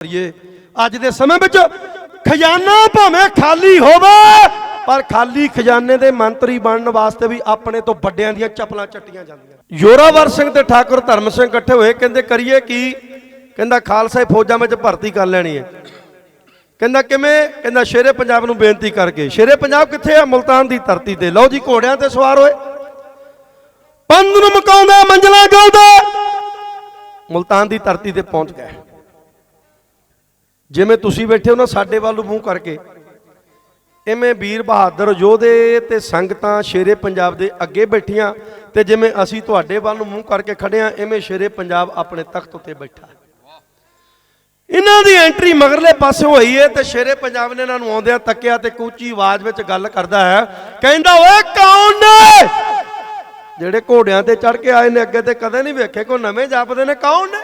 ਕਰੀਏ। ਅੱਜ ਦੇ ਸਮੇਂ ਵਿੱਚ ਖਜ਼ਾਨਾ ਭਾਵੇਂ ਖਾਲੀ ਹੋਵੇ, ਪਰ ਖਾਲੀ ਖਜ਼ਾਨੇ ਦੇ ਮੰਤਰੀ ਬਣਨ ਵਾਸਤੇ ਵੀ ਆਪਣੇ ਤੋਂ ਵੱਡਿਆਂ ਦੀਆਂ ਚੱਪਲਾਂ ਚੱਟੀਆਂ ਜਾਂਦੀਆਂ। ਯੋਰਾਵਰ ਸਿੰਘ ਤੇ ਠਾਕੁਰ ਧਰਮ ਸਿੰਘ ਇਕੱਠੇ ਹੋਏ, ਕਹਿੰਦੇ ਕਰੀਏ ਕੀ? ਕਹਿੰਦਾ ਖਾਲਸਾ ਫੌਜਾਂ ਵਿੱਚ ਭਰਤੀ ਕਰ ਲੈਣੀ ਹੈ। ਕਹਿੰਦਾ ਕਿਵੇਂ? ਕਹਿੰਦਾ ਸ਼ੇਰੇ ਪੰਜਾਬ ਨੂੰ ਬੇਨਤੀ ਕਰਕੇ। ਸ਼ੇਰੇ ਪੰਜਾਬ ਕਿੱਥੇ ਆ? ਮੁਲਤਾਨ ਦੀ ਧਰਤੀ ਤੇ। ਲਓ ਜੀ, ਘੋੜਿਆਂ ਤੇ ਸਵਾਰ ਹੋਏ। ਪੰਧ ਨੂੰ ਮਕਾਉਂਦਾ, ਮੰਜਲਾ ਗਾਉਂਦਾ ਮੁਲਤਾਨ ਦੀ ਧਰਤੀ ਤੇ ਪਹੁੰਚ ਗਏ ਜਿਵੇਂ ਤੁਸੀਂ ਬੈਠੇ ਹੋ ਨਾ ਸਾਡੇ ਵੱਲ ਨੂੰ ਮੂੰਹ ਕਰਕੇ। ਇਵੇਂ ਵੀਰ ਬਹਾਦਰ ਯੋਧੇ ਤੇ ਸੰਗਤਾਂ ਸ਼ੇਰੇ ਪੰਜਾਬ ਦੇ ਅੱਗੇ ਬੈਠੀਆਂ ਤੇ ਜਿਵੇਂ ਅਸੀਂ ਤੁਹਾਡੇ ਵੱਲ ਨੂੰ ਮੂੰਹ ਕਰਕੇ ਖੜੇ ਆ ਇਵੇਂ ਸ਼ੇਰੇ ਪੰਜਾਬ ਆਪਣੇ ਤਖਤ ਉੱਤੇ ਬੈਠਾ। ਇਹਨਾਂ ਦੀ ਐਂਟਰੀ ਮਗਰਲੇ ਪਾਸੇ ਹੋਈ ਏ ਤੇ ਸ਼ੇਰੇ ਪੰਜਾਬ ਨੇ ਇਹਨਾਂ ਨੂੰ ਆਉਂਦਿਆਂ ਤੱਕਿਆ ਤੇ ਕੂਚੀ ਆਵਾਜ਼ ਵਿੱਚ ਗੱਲ ਕਰਦਾ ਹੈ, ਕਹਿੰਦਾ, ਓਏ ਕੌਣ ਨੇ? ਜਿਹੜੇ ਘੋੜਿਆਂ ਤੇ ਚੜ ਕੇ ਆਏ ਨੇ ਅੱਗੇ ਤੇ ਕਦੇ ਨਹੀਂ ਵੇਖੇ ਕੋਈ ਨਵੇਂ ਜਾਪਦੇ ਨੇ, ਕੌਣ ਨੇ?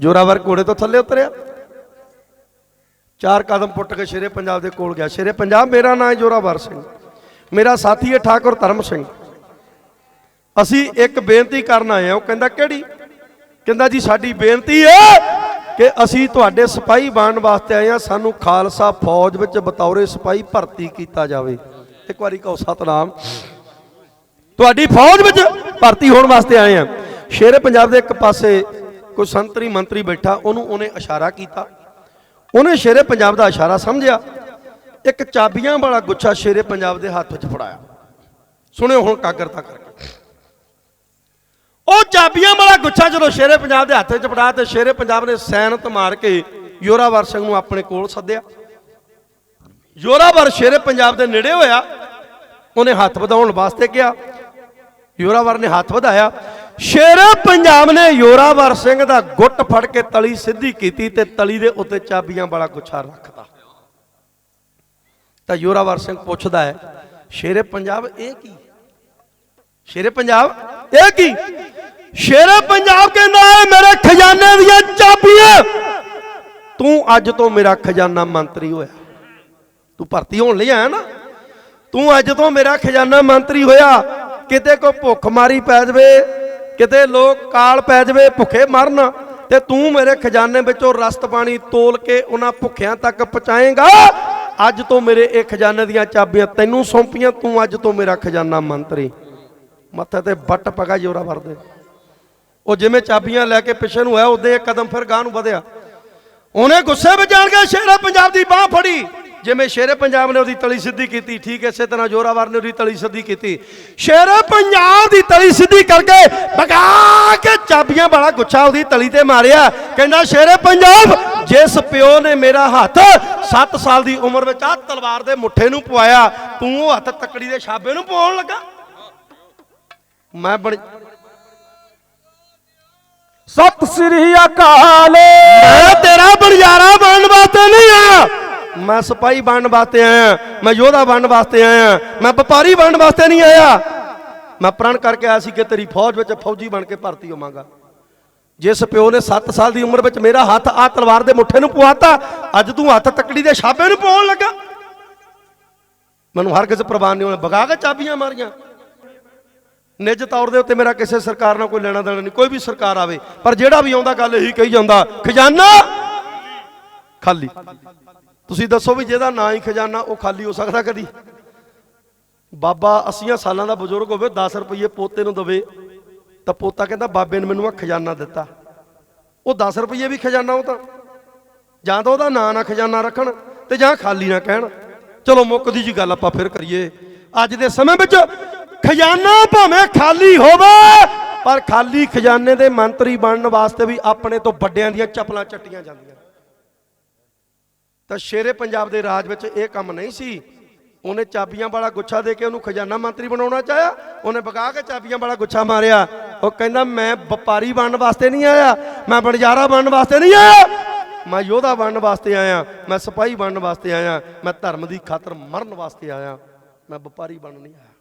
ਜੋਰਾਵਰ ਘੋੜੇ ਤੋਂ ਥੱਲੇ ਉਤਰਿਆ। ਚਾਰ ਕਦਮ ਪੁੱਟ ਕੇ ਸ਼ੇਰੇ ਪੰਜਾਬ ਦੇ ਕੋਲ ਗਿਆ। ਸ਼ੇਰੇ ਪੰਜਾਬ, ਮੇਰਾ ਨਾਮ ਹੈ ਜੋਰਾਵਰ ਸਿੰਘ। ਮੇਰਾ ਸਾਥੀ ਹੈ ਠਾਕੁਰ ਧਰਮ ਸਿੰਘ। ਅਸੀਂ ਇੱਕ ਬੇਨਤੀ ਕਰਨ ਆਏ ਹਾਂ। ਉਹ ਕਹਿੰਦਾ, ਕਿਹੜੀ? ਕਹਿੰਦਾ, ਜੀ, ਸਾਡੀ ਬੇਨਤੀ ਹੈ ਕਿ ਅਸੀਂ ਤੁਹਾਡੇ ਸਿਪਾਹੀ ਬਣਨ ਵਾਸਤੇ ਆਏ ਹਾਂ। ਸਾਨੂੰ ਖਾਲਸਾ ਫੌਜ ਵਿੱਚ ਬਤੌਰੇ ਸਿਪਾਹੀ ਭਰਤੀ ਕੀਤਾ ਜਾਵੇ। ਇੱਕ ਵਾਰੀ ਕਹੋ, ਸਤਨਾਮ। ਤੁਹਾਡੀ ਫੌਜ ਵਿੱਚ ਭਰਤੀ ਹੋਣ ਵਾਸਤੇ ਆਏ ਆ ਸ਼ੇਰੇ ਪੰਜਾਬ ਦੇ ਇੱਕ ਪਾਸੇ ਕੋਈ ਸੰਤਰੀ ਮੰਤਰੀ ਬੈਠਾ, ਉਹਨੂੰ ਉਹਨੇ ਇਸ਼ਾਰਾ ਕੀਤਾ। ਉਹਨੇ ਸ਼ੇਰੇ ਪੰਜਾਬ ਦਾ ਇਸ਼ਾਰਾ ਸਮਝਿਆ। ਇੱਕ ਚਾਬੀਆਂ ਵਾਲਾ ਗੁੱਛਾ ਸ਼ੇਰੇ ਪੰਜਾਬ ਦੇ ਹੱਥ ਵਿੱਚ ਫੜਾਇਆ। ਸੁਣਿਓ ਹੁਣ ਕਾਗਰਤਾ ਕਰਕੇ। ਉਹ ਚਾਬੀਆਂ ਵਾਲਾ ਗੁੱਛਾ ਜਦੋਂ ਸ਼ੇਰੇ ਪੰਜਾਬ ਦੇ ਹੱਥ ਵਿੱਚ ਫੜਾਇਆ ਤੇ ਸ਼ੇਰੇ ਪੰਜਾਬ ਨੇ ਸੈਨਤ ਮਾਰ ਕੇ ਯੋਰਾਵਰ ਸਿੰਘ ਨੂੰ ਆਪਣੇ ਕੋਲ ਸੱਦਿਆ। ਯੋਰਾਵਰ ਸ਼ੇਰੇ ਪੰਜਾਬ ਦੇ ਨੇੜੇ ਹੋਇਆ। ਉਹਨੇ ਹੱਥ ਵਧਾਉਣ ਵਾਸਤੇ ਕਿਹਾ। ਯੋਰਾਵਰ ਨੇ ਹੱਥ ਵਧਾਇਆ। ਸ਼ੇਰੇ ਪੰਜਾਬ ਨੇ ਯੋਰਾਵਰ ਸਿੰਘ ਦਾ ਗੁੱਟ ਫੜ ਕੇ ਤਲੀ ਸਿੱਧੀ ਕੀਤੀ ਤੇ ਤਲੀ ਦੇ ਉੱਤੇ ਚਾਬੀਆਂ ਵਾਲਾ ਗੁੱਛਾ ਰੱਖਤਾ ਤਾਂ ਯੋਰਾਵਰ ਸਿੰਘ ਪੁੱਛਦਾ ਹੈ, ਸ਼ੇਰੇ ਪੰਜਾਬ ਇਹ ਕੀ? ਸ਼ੇਰੇ ਪੰਜਾਬ ਇਹ ਕੀ? ਸ਼ੇਰੇ ਪੰਜਾਬ ਕਹਿੰਦਾ ਹੈ, ਮੇਰੇ ਖਜ਼ਾਨੇ ਦੀਆਂ ਚਾਬੀਆਂ। ਤੂੰ ਅੱਜ ਤੋਂ ਮੇਰਾ ਖਜ਼ਾਨਾ ਮੰਤਰੀ ਹੋਇਆ। ਤੂੰ ਭਰਤੀ ਹੋਣ ਲਈ ਆਇਆ ਨਾ? ਤੂੰ ਅੱਜ ਤੋਂ ਮੇਰਾ ਖਜ਼ਾਨਾ ਮੰਤਰੀ ਹੋਇਆ। ਕਿਤੇ ਕੋਈ ਭੁੱਖ ਮਾਰੀ ਪੈ ਜਾਵੇ ਕਿਤੇ ਲੋਕ ਕਾਲ ਪੈ ਜਾਵੇ, ਭੁੱਖੇ ਮਰਨ, ਤੇ ਤੂੰ ਮੇਰੇ ਖਜ਼ਾਨੇ ਵਿੱਚੋਂ ਰਸਤ ਪਾਣੀ ਤੋਲ ਕੇ ਉਹਨਾਂ ਭੁੱਖਿਆਂ ਤੱਕ ਪਹੁੰਚਾਏਗਾ। ਅੱਜ ਤੋਂ ਮੇਰੇ ਇਹ ਖਜ਼ਾਨੇ ਦੀਆਂ ਚਾਬੀਆਂ ਤੈਨੂੰ ਸੌਂਪੀਆਂ, ਤੂੰ ਅੱਜ ਤੋਂ ਮੇਰਾ ਖਜ਼ਾਨਾ ਮੰਤਰੀ। ਮੱਥੇ ਤੇ ਬੱਟ ਪਗਾ ਜੋਰਾ ਵਰਦੇ। ਉਹ ਜਿਵੇਂ ਚਾਬੀਆਂ ਲੈ ਕੇ ਪਿੱਛੇ ਨੂੰ ਆਇਆ, ਉਦੋਂ ਇੱਕ ਕਦਮ ਫਿਰ ਗਾਂ ਨੂੰ ਵਧਿਆ। ਉਹਨੇ ਗੁੱਸੇ ਵਿੱਚ ਜਾਣ ਕੇ ਸ਼ੇਰੇ ਪੰਜਾਬ ਦੀ ਬਾਹ ਫੜੀ। ਜਿਵੇਂ ਸ਼ੇਰੇ ਪੰਜਾਬ ਨੇ ਉਹਦੀ ਤਲੀ ਸਿੱਧੀ ਕੀਤੀ ਠੀਕ ਇਸੇ ਤਰ੍ਹਾਂ ਜੋਰਾਵਰ ਨੇ ਉਹਦੀ ਤਲੀ ਸਿੱਧੀ ਕੀਤੀ। ਸ਼ੇਰੇ ਪੰਜਾਬ ਦੀ ਤਲੀ ਸਿੱਧੀ ਕਰਕੇ ਭਗਾ ਕੇ ਚਾਬੀਆਂ ਵਾਲਾ ਗੁੱਛਾ ਉਹਦੀ ਤਲੀ ਤੇ ਮਾਰਿਆ। ਕਹਿੰਦਾ ਸ਼ੇਰੇ ਪੰਜਾਬ ਜਿਸ ਪਿਓ ਨੇ ਮੇਰਾ ਹੱਥ 7 ਸਾਲ ਦੀ ਉਮਰ ਵਿੱਚ ਆ ਤਲਵਾਰ ਦੇ ਮੁੱਠੇ ਨੂੰ ਪਵਾਇਆ ਤੂੰ ਉਹ ਹੱਥ ਤੱਕੜੀ ਦੇ ਛਾਬੇ ਨੂੰ ਪਵਾਉਣ ਲੱਗਾ? ਮੈਂ ਬਣ ਸਤਿ ਸ੍ਰੀ ਅਕਾਲ। ਮੈਂ ਤੇਰਾ ਬਣਿਆਰਾ ਬਣਨ ਵਾਸਤੇ ਨਹੀਂ ਆਇਆ। ਮੈਂ ਸਿਪਾਹੀ ਬਣਨ ਵਾਸਤੇ ਆਇਆ, ਮੈਂ ਯੋਧਾ ਬਣਨ ਵਾਸਤੇ ਆਇਆ, ਮੈਂ ਵਪਾਰੀ ਬਣਨ ਵਾਸਤੇ ਨਹੀਂ ਆਇਆ। ਮੈਂ ਪ੍ਰਣ ਕਰਕੇ ਆਇਆ ਸੀ ਕਿ ਤੇਰੀ ਫੌਜ ਵਿੱਚ ਫੌਜੀ ਬਣ ਕੇ ਭਰਤੀ ਹੋਵਾਂਗਾ। ਜਿਸ ਪਿਓ ਨੇ 7 ਸਾਲ ਦੀ ਉਮਰ ਵਿੱਚ ਮੇਰਾ ਹੱਥ ਆ ਤਲਵਾਰ ਦੇ ਮੁੱਠੇ ਨੂੰ ਪਵਾਤਾ, ਅੱਜ ਤੂੰ ਹੱਥ ਤੱਕੜੀ ਦੇ ਛਾਪੇ ਨੂੰ ਪਾਉਣ ਲੱਗਾ। ਮੈਨੂੰ ਹਰ ਕਿਸੇ ਪ੍ਰਵਾਨ ਨੇ ਹੋਣਾ ਭਗਾ ਕੇ ਚਾਬੀਆਂ ਮਾਰੀਆਂ। ਨਿੱਜ ਤੌਰ ਦੇ ਉੱਤੇ ਮੇਰਾ ਕਿਸੇ ਸਰਕਾਰ ਨਾਲ ਕੋਈ ਲੈਣਾ ਦੇਣਾ ਨਹੀਂ, ਕੋਈ ਵੀ ਸਰਕਾਰ ਆਵੇ, ਪਰ ਜਿਹੜਾ ਵੀ ਆਉਂਦਾ, ਗੱਲ ਇਹੀ ਕਹੀ ਜਾਂਦਾ, ਖਜ਼ਾਨਾ ਖਾਲੀ। ਤੁਸੀਂ ਦੱਸੋ ਵੀ ਜਿਹਦਾ ਨਾਂ ਹੀ ਖਜ਼ਾਨਾ ਉਹ ਖਾਲੀ ਹੋ ਸਕਦਾ ਕਦੀ? ਬਾਬਾ 80 ਸਾਲਾਂ ਦਾ ਬਜ਼ੁਰਗ ਹੋਵੇ 10 ਰੁਪਏ ਪੋਤੇ ਨੂੰ ਦਵੇ, ਤਾਂ ਪੋਤਾ ਕਹਿੰਦਾ, ਬਾਬੇ ਨੇ ਮੈਨੂੰ ਆ ਖਜ਼ਾਨਾ ਦਿੱਤਾ। ਉਹ 10 ਰੁਪਏ ਵੀ ਖਜ਼ਾਨਾ ਉਹ ਤਾਂ। ਜਾਂ ਤਾਂ ਉਹਦਾ ਨਾਂ ਨਾ ਖਜ਼ਾਨਾ ਰੱਖਣ ਤੇ ਜਾਂ ਖਾਲੀ ਨਾ ਕਹਿਣ। ਚਲੋ ਮੁੱਕਦੀ ਜੀ ਗੱਲ ਆਪਾਂ ਫਿਰ ਕਰੀਏ। ਅੱਜ ਦੇ ਸਮੇਂ ਵਿੱਚ ਖਜ਼ਾਨਾ ਭਾਵੇਂ ਖਾਲੀ ਹੋਵੇ, ਪਰ ਖਾਲੀ ਖਜ਼ਾਨੇ ਦੇ ਮੰਤਰੀ ਬਣਨ ਵਾਸਤੇ ਵੀ ਆਪਣੇ ਤੋਂ ਵੱਡਿਆਂ ਦੀਆਂ ਚੱਪਲਾਂ ਚੱਟੀਆਂ ਜਾਂਦੀਆਂ। ਤਾਂ ਸ਼ੇਰੇ ਪੰਜਾਬ ਦੇ ਰਾਜ ਵਿੱਚ ਇਹ ਕੰਮ ਨਹੀਂ ਸੀ। ਉਹਨੇ ਚਾਬੀਆਂ ਵਾਲਾ ਗੁੱਛਾ ਦੇ ਕੇ ਉਹਨੂੰ ਖਜ਼ਾਨਾ ਮੰਤਰੀ ਬਣਾਉਣਾ ਚਾਹਿਆ। ਉਹਨੇ ਬਗਾ ਕੇ ਚਾਬੀਆਂ ਵਾਲਾ ਗੁੱਛਾ ਮਾਰਿਆ। ਉਹ ਕਹਿੰਦਾ, ਮੈਂ ਵਪਾਰੀ ਬਣਨ ਵਾਸਤੇ ਨਹੀਂ ਆਇਆ। ਮੈਂ ਬਣਜਾਰਾ ਬਣਨ ਵਾਸਤੇ ਨਹੀਂ ਆਇਆ। ਮੈਂ ਯੋਧਾ ਬਣਨ ਵਾਸਤੇ ਆਇਆ। ਮੈਂ ਸਿਪਾਹੀ ਬਣਨ ਵਾਸਤੇ ਆਇਆ। ਮੈਂ ਧਰਮ ਦੀ ਖਾਤਰ ਮਰਨ ਵਾਸਤੇ ਆਇਆ। ਮੈਂ ਵਪਾਰੀ ਬਣਨ ਨਹੀਂ ਆਇਆ।